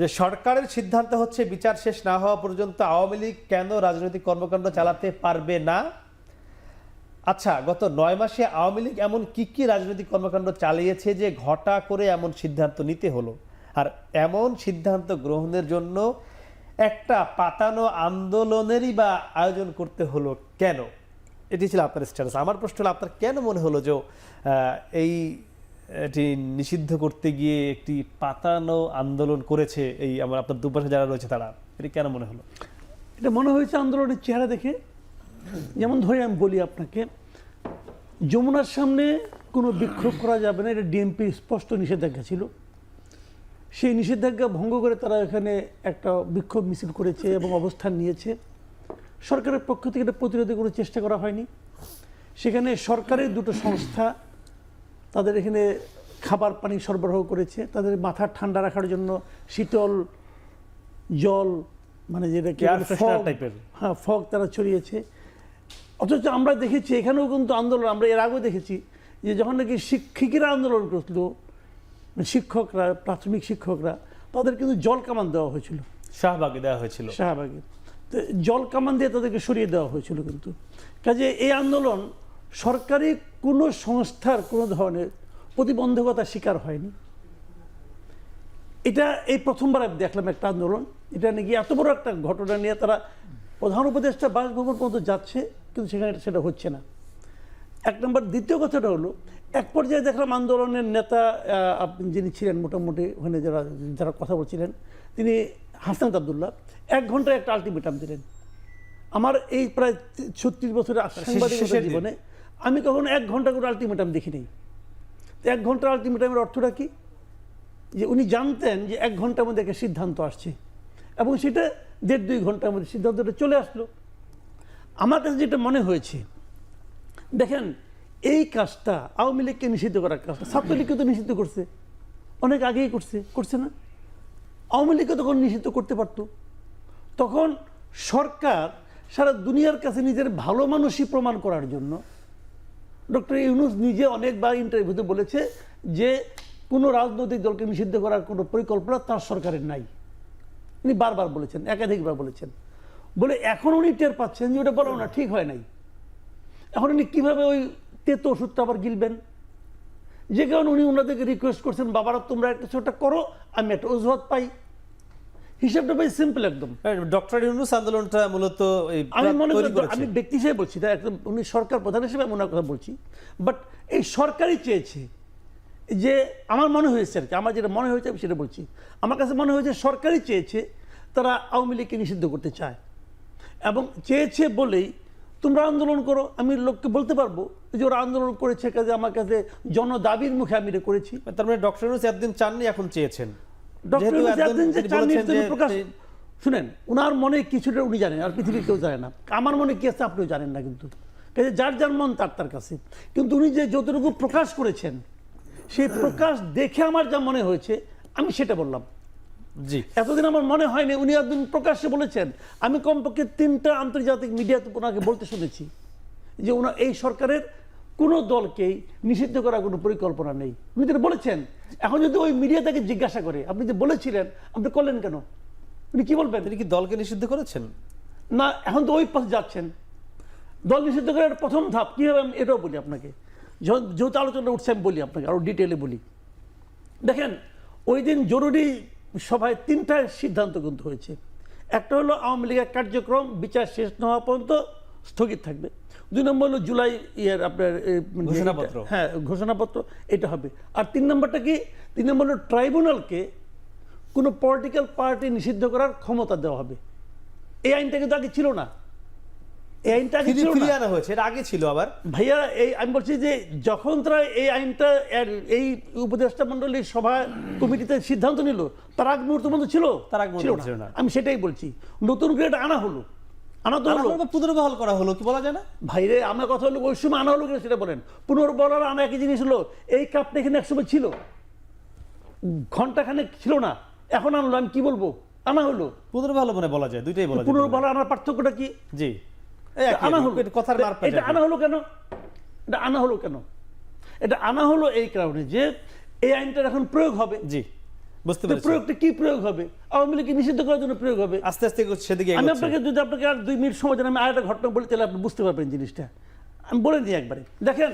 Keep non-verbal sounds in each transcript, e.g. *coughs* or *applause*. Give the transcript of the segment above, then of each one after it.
যে সরকারের সিদ্ধান্ত হচ্ছে বিচার শেষ না হওয়া পর্যন্ত আওয়ামী লীগ কেন রাজনৈতিক কর্মকাণ্ড চালাতে পারবে না? আচ্ছা গত নয় মাসে আওয়ামী লীগ এমন কি কি রাজনৈতিক কর্মকাণ্ড চালিয়েছে যে ঘটা করে এমন সিদ্ধান্ত নিতে হলো? আর এমন সিদ্ধান্ত গ্রহণের জন্য একটা পাতানো আন্দোলনেরই বা আয়োজন করতে হলো কেন? এটি ছিল আপনার স্ট্যাটাস আমার প্রশ্ন হলো, আপনার কেন মনে হলো যে এই এটি নিষিদ্ধ করতে গিয়ে একটি পাতানো আন্দোলন করেছে এই আমার আপনার দুপাশে যারা রয়েছে তারা। এটি কেন মনে হলো? এটা মনে হয়েছে আন্দোলনের চেহারা দেখে। যেমন ধরে আমি বলি আপনাকে, যমুনার সামনে কোনো বিক্ষোভ করা যাবে না, এটা ডিএমপি স্পষ্ট নিষেধাজ্ঞা ছিল। সেই নিষেধাজ্ঞা ভঙ্গ করে তারা এখানে একটা বিক্ষোভ মিছিল করেছে এবং অবস্থান নিয়েছে। সরকারের পক্ষ থেকে এটা প্রতিরোধে কোনো চেষ্টা করা হয়নি। সেখানে সরকারের দুটো সংস্থা তাদের এখানে খাবার পানি সরবরাহ করেছে। তাদের মাথা ঠান্ডা রাখার জন্য শীতল জল মানে যেটা type-এর। হ্যাঁ ফগ তারা ছড়িয়েছে। অথচ আমরা দেখেছি এখানেও কিন্তু আন্দোলন আমরা এর আগেও দেখেছি যে যখন নাকি শিক্ষিকেরা আন্দোলন করছিল মানে শিক্ষকরা প্রাথমিক শিক্ষকরা তাদের কিন্তু জল কামান দেওয়া হয়েছিল। শাহবাগে দেওয়া হয়েছিল। শাহবাগে। তো জল কামান দিয়ে তাদেরকে সরিয়ে দেওয়া হয়েছিল কিন্তু। কাজে এই আন্দোলন সরকারি কোনো সংস্থার কোনো ধরনের প্রতিবন্ধকতার শিকার হয়নি। এটা এই প্রথমবার আমি দেখলাম একটা আন্দোলন। এটা নাকি এত বড় একটা ঘটনা নিয়ে তারা প্রধান উপদেষ্টা বাসভবন পর্যন্ত যাচ্ছে কিন্তু সেখানে সেটা হচ্ছে না। এক নম্বর দ্বিতীয় কথাটা হলো এক পর্যায়ে দেখলাম আন্দোলনের নেতা আপনি যিনি ছিলেন মোটামুটি ওখানে যারা যারা কথা বলছিলেন তিনি হাসনাত আবদুল্লাহ এক ঘন্টায় একটা আলটিমেটাম দিলেন। আমার এই প্রায় ছত্রিশ বছরের সাংবাদিকতার জীবনে আমি কখনো এক ঘণ্টা করে আলটিমেটাম দেখি নাই। তো এক ঘণ্টা আলটিমেটামের অর্থটা কি? যে উনি জানতেন যে এক ঘণ্টার মধ্যে একটা সিদ্ধান্ত আসছে। এবং সেটা দেড় দুই ঘণ্টার মধ্যে সিদ্ধান্তটা চলে আসলো। আমার কাছে যেটা মনে হয়েছে, দেখেন, এই কাজটা আওয়ামী লীগকে নিষিদ্ধ করার কাজটা, ছাত্রলীগকে তো নিষিদ্ধ করছে। অনেক আগেই করছে করছে না? আওয়ামী লীগকে তখন নিষিদ্ধ করতে পারত। তখন সরকার সারা দুনিয়ার কাছে নিজের ভালো মানুষই প্রমাণ করার জন্য ডক্টর ইউনুস নিজে অনেকবার ইন্টারভিউতে বলেছে যে কোনো রাজনৈতিক দলকে নিষিদ্ধ করার কোনো পরিকল্পনা তার সরকারের নাই। উনি বারবার বলেছেন, একাধিকবার বলেছেন। বলে এখন উনি টের পাচ্ছেন যে ওটা বলো না, ঠিক হয় নাই। এখন উনি কীভাবে ওই তেতো ওষুধটা আবার গিলবেন? যে কারণে উনি ওনাদেরকে রিকোয়েস্ট করছেন, বাবারা, তোমরা একটা ছোটটা করো, আমি একটা অজুহাত পাই। হিসাবটা ভাই সিম্পল একদম। ডক্টর ইউনুস আন্দোলনটা মূলত আমি মনে করি আমি ব্যক্তি হিসেবে বলছি তাই একদম উনি সরকার প্রধান হিসেবে আমি ওনার কথা বলছি। বাট এই সরকারই চেয়েছে যে আমার মনে হয়েছে আর কি আমার যেটা মনে হয়েছে আমি সেটা বলছি। আমার কাছে মনে হয়েছে সরকারই চেয়েছে তারা আওয়ামী লীগকে নিষিদ্ধ করতে চায়। এবং চেয়েছে বলেই তোমরা আন্দোলন করো আমি লোককে বলতে পারব যে ওরা আন্দোলন করেছে কাজে আমার কাছে জনদাবির মুখে আমি এটা করেছি। তার মানে ডক্টর ইউনুস এতদিন চাননি এখন চেয়েছেন। শুনেন ওনার মনে কিছুটা উনি জানেন আর পৃথিবীর কেউ জানে না। আমার মনে কি আছে আপনিও জানেন না কিন্তু। যার যার মন তার তার কাছে। কিন্তু উনি যে যতটুকু প্রকাশ করেছেন সেই প্রকাশ দেখে আমার যা মনে হয়েছে আমি সেটা বললাম। জি। এতদিন আমার মনে হয়নি উনি একদিন প্রকাশ্যে বলেছেন আমি কমপক্ষে তিনটা আন্তর্জাতিক মিডিয়াতে ওনাকে বলতে শুনেছি যে ওনার এই সরকারের কোনো দলকেই নিষিদ্ধ করার কোনো পরিকল্পনা নেই। উনি যেটা বলেছেন এখন যদি ওই মিডিয়া তাকে জিজ্ঞাসা করে আপনি যে বলেছিলেন আপনি করলেন কেন? উনি কি বলবেন? তিনি কি দলকে নিষিদ্ধ করেছেন? না এখন তো ওই পথে যাচ্ছেন। দল নিষিদ্ধ করার প্রথম ধাপ কীভাবে আমি এটাও বলি আপনাকে। যেহেতু আলোচনা উঠছে আমি বলি আপনাকে আরও ডিটেলে বলি। দেখেন ওই দিন জরুরি সভায় তিনটা সিদ্ধান্ত কিন্তু হয়েছে। একটা হলো আওয়ামী লীগের কার্যক্রম বিচার শেষ না হওয়া পর্যন্ত স্থগিত থাকবে। দুই নম্বর হলো জুলাই ইয়ের আপনার ঘোষণাপত্র। হ্যাঁ ঘোষণাপত্র এটা হবে। আর তিন নম্বরটা কি? তিন নম্বর হলো ট্রাইব্যুনালকে কোনো পলিটিক্যাল পার্টি নিষিদ্ধ করার ক্ষমতা দেওয়া হবে। এই আইনটা কিন্তু আগে ছিল না। এই আইনটা আগে ছিল আনা হয়েছে এর আগে ছিল আবার। ভাইয়া এই আমি বলছি যে যখন তারা এই আইনটা এই উপদেষ্টা মন্ডলীর সভা কমিটিতে সিদ্ধান্ত নিল তার আগ মুহূর্ত পর্যন্ত ছিল? তার আগ মুহূর্ত ছিল না। ছিল না। আমি সেটাই বলছি। নতুন করে এটা আনা হলো। আনা পুনর্বহাল করা হলো কি বলা যায় না? ভাইরে আমার কথা হলো ওই সময় আনা হলো কিনা সেটা বলেন। পুনর্বলার আনা একই জিনিস হলো এই কাপটা এখানে একসময় ছিল। ঘন্টাখানেক ছিল না এখন আনলো আমি কি বলব? আনা হলো। পুনর্বহাল মানে বলা যায় দুইটাই বলা যায়। পুনর্বলা আনার পার্থক্যটা কি? জি। আনা হলো। কথার এটা আনা হলো কেন? এটা আনা হলো কেন? এটা আনা হলো এই কারণে যে এই আইনটার এখন প্রয়োগ হবে। জি। বুঝতে পেরেছি। প্রয়োগটা কি প্রয়োগ হবে? আওয়ামী লীগকে নিষিদ্ধ করার জন্য প্রয়োগ হবে? আস্তে আস্তে সেদিকে আমি আপনাকে যদি আপনাকে আর দুই মিনিট সময় দেন আমি আরেকটা ঘটনা বলি তাহলে আপনি বুঝতে পারবেন জিনিসটা। আমি বলে দিই একবারে। দেখেন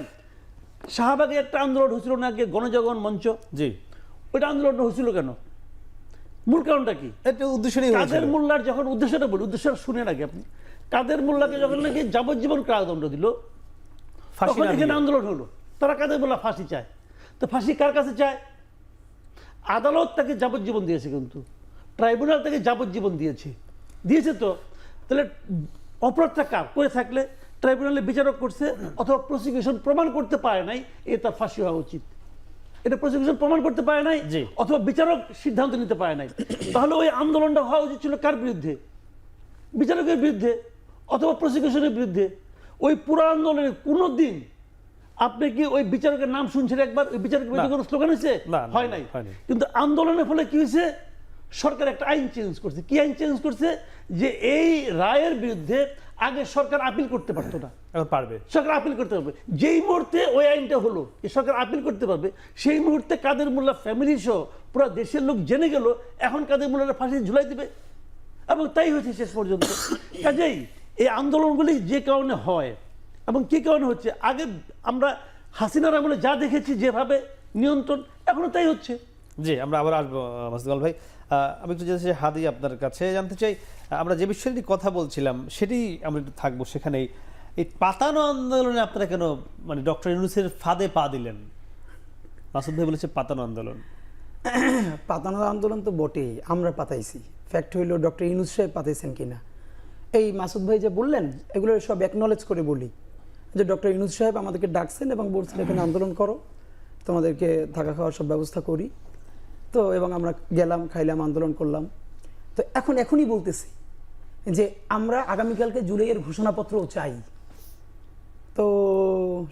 শাহবাগে একটা আন্দোলন হয়েছিল না আগে গণজাগরণ মঞ্চ? জি। ওইটা আন্দোলনটা হয়েছিল কেন? মূল কারণটা কি? এটা উদ্দেশ্য নিয়ে কাদের মোল্লার যখন উদ্দেশ্যটা বলি উদ্দেশ্যটা শুনে নাকি আপনি। কাদের মোল্লাকে যখন নাকি যাবজ্জীবন কারাদণ্ড দিল ফাঁসি তখন এখানে আন্দোলন হলো। তারা কাদের মোল্লা ফাঁসি চায়? তো ফাঁসি কার কাছে চায়? আদালত তাকে যাবজ্জীবন দিয়েছে কিন্তু। ট্রাইব্যুনাল তাকে যাবজ্জীবন দিয়েছে। দিয়েছে তো। তাহলে অপরাধটা কার? করে থাকলে ট্রাইব্যুনালে বিচারক করছে অথবা প্রসিকিউশন প্রমাণ করতে পারে নাই এ তার ফাঁসি হওয়া উচিত। এটা প্রসিকিউশন প্রমাণ করতে পারে নাই। অথবা বিচারক সিদ্ধান্ত নিতে পারে নাই। তাহলে ওই আন্দোলনটা হওয়া উচিত ছিল কার বিরুদ্ধে? বিচারকের বিরুদ্ধে অথবা প্রসিকিউশনের বিরুদ্ধে? ওই পুরো আন্দোলনের কোনো দিন আপনি কি ওই বিচারকের নাম শুনছেন একবার? ওই বিচারকের বিরুদ্ধে কোনো স্লোগান হয়েছে? না, হয় নাই। কিন্তু আন্দোলনের ফলে কি হয়েছে? সরকার একটা আইন চেঞ্জ করছে। কি আইন চেঞ্জ করছে? যে এই রায়ের বিরুদ্ধে আগে সরকার আপিল করতে পারতো না। পারবে। সরকার আপিল করতে পারবে। যেই মুহূর্তে ওই আইনটা হলো যে সরকার আপিল করতে পারবে সেই মুহূর্তে কাদের মোল্লা ফ্যামিলি সহ পুরো দেশের লোক জেনে গেল এখন কাদের মোল্লারা ফাঁসি ঝুলাই দিবে? এবং তাই হয়েছে শেষ পর্যন্ত। *coughs* কাজেই এই আন্দোলনগুলি যে কারণে হয় এবং কি কারণে হচ্ছে? আগে আমরা হাসিনার আমলে যা দেখেছি যেভাবে নিয়ন্ত্রণ এখনও তাই হচ্ছে। জি আমরা আবার আসব মাসুদুল ভাই। আমি একটু যেতে চাই হাদি আপনার কাছে জানতে চাই আমরা যে বিষয়ে নিয়ে কথা বলছিলাম সেটি আমরা একটু থাকব সেখানেই। এই পাতানো আন্দোলনে আপনারা কেন মানে ডক্টর ইউনুসের ফাঁদে পা দিলেন? মাসুদ ভাই বলেছে পাতানো আন্দোলন। *coughs* পাতানোর আন্দোলন তো বটেই আমরা পাতাইছি। ফ্যাক্ট হইল ডক্টর ইনুস সাহেব পাতাইছেন কিনা। এই মাসুদ ভাই যে বললেন এগুলো সব অ্যাকনলেজ করে বলি। যে ডক্টর ইনুস সাহেব আমাদেরকে ডাকছেন এবং বলছেন এখানে আন্দোলন করো তোমাদেরকে থাকা খাওয়ার সব ব্যবস্থা করি। তো এবং আমরা গেলাম খাইলাম আন্দোলন করলাম। তো এখন এখনই বলতেছি যে আমরা আগামীকালকে জুলাইয়ের ঘোষণাপত্রও চাই। তো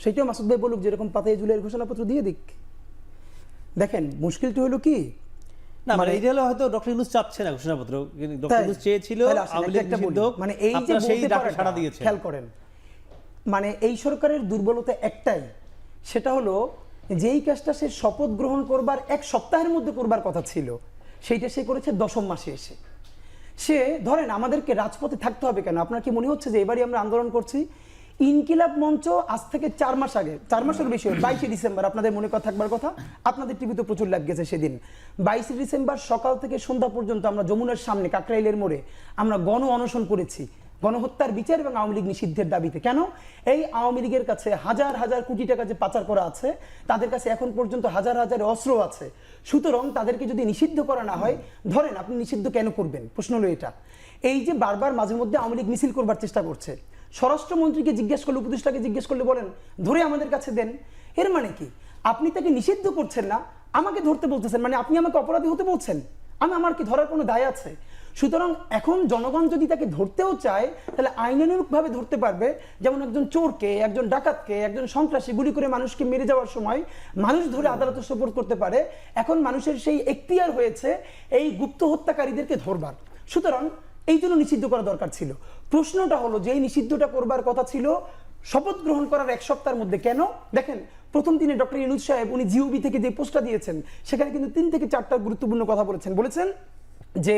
সেইটাও মাসুদ ভাই বলুক যেরকম পাতায় জুলাইয়ের ঘোষণাপত্র দিয়ে দিক। দেখেন মুশকিলটা হলো কি? না মানে মানে- হলো হয়তো ডক্টর ইউনুস চাচ্ছে না ঘোষণাপত্র ডক্টর ইউনুস চেয়েছিল মানে এই যে সাড়া দিয়েছেন। খেয়াল করেন মানে এই সরকারের দুর্বলতা একটাই, সেটা হলো যেই কাজটা সে শপথ গ্রহণ করবার এক সপ্তাহের মধ্যে করবার কথা ছিল, সেইটা সে করেছে দশম মাসে এসে। সে, ধরেন আমাদেরকে রাজপথে থাকতে হবে কেন? আপনার কি মনে হচ্ছে যে এবারই আমরা আন্দোলন করছি? ইনকিলাব মঞ্চ আজ থেকে চার মাস আগে, চার মাসের বেশি বাইশে ডিসেম্বর, আপনাদের মনে কথা থাকবার কথা? আপনাদের টিভিতে প্রচুর লাগ গেছে সেদিন। বাইশে ডিসেম্বর সকাল থেকে সন্ধ্যা পর্যন্ত আমরা যমুনার সামনে, কাকরাইলের মোড়ে, আমরা গণ অনশন করেছি। গণহত্যার বিচার এবং আওয়ামী লীগ নিষিদ্ধের দাবিতে। কেন? এই আওয়ামী লীগের কাছে হাজার হাজার কোটি টাকা যে পাচার করা আছে, তাদের কাছে এখন পর্যন্ত হাজার হাজার অস্ত্র আছে। সুতরাং তাদেরকে যদি নিষিদ্ধ করা না হয়, ধরেন আপনি নিষিদ্ধ কেন করবেন? প্রশ্ন হলো এটা। এই যে বারবার মাঝে মধ্যে আওয়ামী লীগ মিছিল করবার চেষ্টা করছে। স্বরাষ্ট্রমন্ত্রীকে জিজ্ঞেস করলে, উপদেষ্টাকে জিজ্ঞেস করলে বলেন, ধরে আমাদের কাছে দেন। এর মানে কি? আপনি তাকে নিষিদ্ধ করছেন না, আমাকে ধরতে বলতেছেন। মানে আপনি আমাকে অপরাধী হতে বলছেন? আমি, আমার কি ধরার কোনো দায় আছে? সুতরাং এখন জনগণ যদি তাকে ধরতেও চায়, তাহলে আইনানুগভাবে ধরতে পারবে। যেমন একজন চোরকে, একজন ডাকাতকে, একজন সন্ত্রাসী গুলি করে মানুষকে মেরে যাওয়ার সময় মানুষ ধরে আদালতে সোপর করতে পারে। এখন মানুষের সেই এখতিয়ার হয়েছে, এই গুপ্ত হত্যাকারীদেরকে ধরবার। সুতরাং এই জন্য নিষিদ্ধ করা দরকার ছিল। প্রশ্নটা হলো যে নিষিদ্ধটা করবার কথা ছিল, শপথ গ্রহণ করার এক সপ্তাহের মধ্যে কেন? দেখেন, প্রথম দিনে ডক্টর ইনুজ সাহেব উনি জিওবি থেকে যে পোস্টটা দিয়েছেন, সেখানে কিন্তু তিন থেকে চারটা গুরুত্বপূর্ণ কথা বলেছেন। বলেছেন যে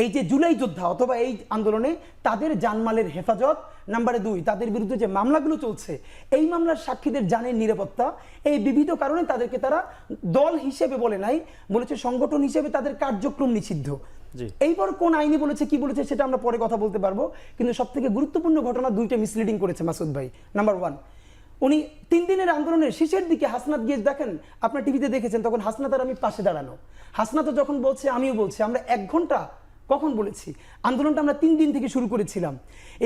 এই যে জুলাই যোদ্ধা অথবা এই আন্দোলনে তাদের জানমালের হেফাজত। নাম্বারে দুই তাদের বিরুদ্ধে যে মামলাগুলো চলছে এই মামলার সাক্ষীদের জানের নিরাপত্তা এই বিবিধ কারণে তাদেরকে তারা দল হিসেবে বলে নাই বলেছে সংগঠন হিসেবে তাদের কার্যক্রম নিষিদ্ধ। এইবার কোন আইনি বলেছে কি বলেছে সেটা আমরা পরে কথা বলতে পারব কিন্তু সব থেকে গুরুত্বপূর্ণ ঘটনা দুইটা মিসলিডিং করেছে মাসুদ ভাই। নাম্বার ওয়ান উনি তিন দিনের আন্দোলনের শেষের দিকে হাসনাত গিয়ে দেখেন আপনার টিভিতে দেখেছেন তখন হাসনাত আর আমি পাশে দাঁড়ানো। হাসনাত যখন বলছে আমিও বলছি আমরা এক ঘণ্টা কখন বলেছি? আন্দোলনটা আমরা তিন দিন থেকে শুরু করেছিলাম।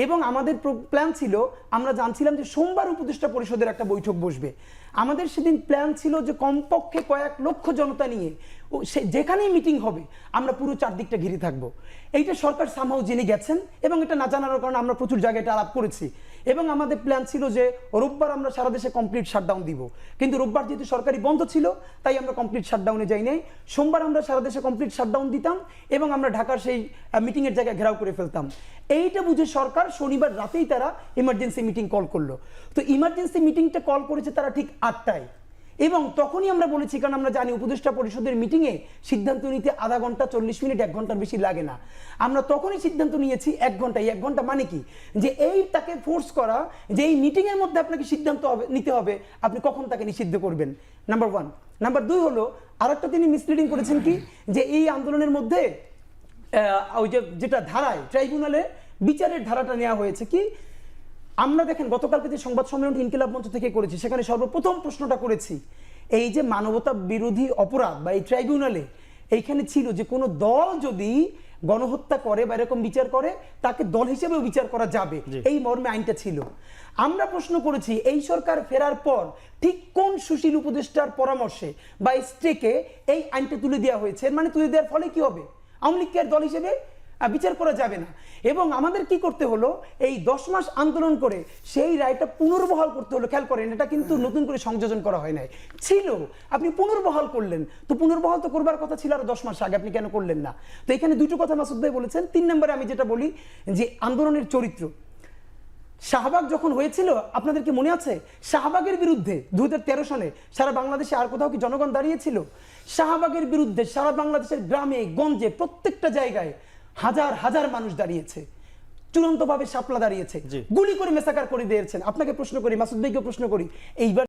এবং আমাদের প্ল্যান ছিল, আমরা জানছিলাম যে সোমবার উপদেষ্টা পরিষদের একটা বৈঠক বসবে। আমাদের সেদিন প্ল্যান ছিল যে কমপক্ষে কয়েক লক্ষ জনতা নিয়ে সে, যেখানেই মিটিং হবে, আমরা পুরো চারদিকটা ঘিরে থাকব। এইটা সরকার সামহাও জেনে গেছেন, এবং এটা না জানার কারণে আমরা প্রচুর জায়গায় এটা আলাপ করেছি। এবং আমাদের প্ল্যান ছিল যে রোববার আমরা সারা দেশে কমপ্লিট শাটডাউন দিব। কিন্তু রোববার যেহেতু সরকারি বন্ধ ছিল, তাই আমরা কমপ্লিট শাটডাউনে যাই নাই। সোমবার আমরা সারা দেশে কমপ্লিট শাটডাউন দিতাম এবং আমরা ঢাকার সেই মিটিংয়ের জায়গায় ঘেরাও করে ফেলতাম। এইটা বুঝে সরকার শনিবার রাতেই তারা ইমার্জেন্সি মিটিং কল করল। তো ইমার্জেন্সি মিটিংটা কল করেছে তারা ঠিক আটটায়। এবং তখনই আমরা বলেছি, কারণ আমরা জানি উপদেষ্টা পরিষদের মিটিংয়ে সিদ্ধান্ত নিতে আধা ঘণ্টা চল্লিশ মিনিট, এক ঘণ্টার বেশি লাগে না। আমরা তখনই সিদ্ধান্ত নিয়েছি এক ঘণ্টা এক ঘণ্টা মানে কি? যে এই তাকে ফোর্স করা, যে এই মিটিংয়ের মধ্যে আপনাকে সিদ্ধান্ত হবে, নিতে হবে, আপনি কখন তাকে নিষিদ্ধ করবেন? নাম্বার ওয়ান নাম্বার দুই হলো, আরেকটা তিনি মিসলিডিং করেছেন কি? যে এই আন্দোলনের মধ্যে ওই যে যেটা ধারায় ট্রাইব্যুনালে বিচারের ধারাটা নেওয়া হয়েছে কি? আমরা দেখেন গতকালকে যে সংবাদ সম্মেলন ইনকিলাব মঞ্চ থেকে করেছি সেখানে সর্বপ্রথম প্রশ্নটা করেছি এই যে মানবতা বিরোধী অপরাধ বা এই ট্রাইব্যুনালে এইখানে ছিল যে কোনো দল যদি গণহত্যা করে বা এরকম বিচার করে তাকে দল হিসেবেও বিচার করা যাবে। এই মর্মে আইনটা ছিল। আমরা প্রশ্ন করেছি এই সরকার ফেরার পর ঠিক কোন সুশীল উপদেষ্টার পরামর্শে বা স্টেকে এই আইনটা তুলে দেওয়া হয়েছে? মানে তুলে দেওয়ার ফলে কি হবে? আওয়ামী লীগকে দল হিসেবে বিচার করা যাবে না। এবং আমাদের কি করতে হলো? এই দশ মাস আন্দোলন করে সেই রায়টা পুনর্বহাল করতে হলো। খেয়াল করেন এটা কিন্তু নতুন করে সংযোজন করা হয় নাই। ছিল আপনি পুনর্বহাল করলেন। তো পুনর্বহাল তো করবার কথা ছিল আর দশ মাস আগে আপনি কেন করলেন না? তো এখানে দুটো কথা মাসুদ ভাই বলেছেন। তিন নম্বরে আমি যেটা বলি যে আন্দোলনের চরিত্র। শাহবাগ যখন হয়েছিল আপনাদেরকে মনে আছে? শাহবাগের বিরুদ্ধে দু হাজার তেরো সালে সারা বাংলাদেশে আর কোথাও কি জনগণ দাঁড়িয়েছিল? শাহবাগের বিরুদ্ধে সারা বাংলাদেশের গ্রামে গঞ্জে প্রত্যেকটা জায়গায় হাজার হাজার মানুষ দাঁড়িয়েছে। চূড়ান্তভাবে সাপলা দাঁড়িয়েছে। গুলি করে মেসাকার করে দিয়েছেন। আপনাকে প্রশ্ন করি মাসুদ ভাইকে প্রশ্ন করি। এইবার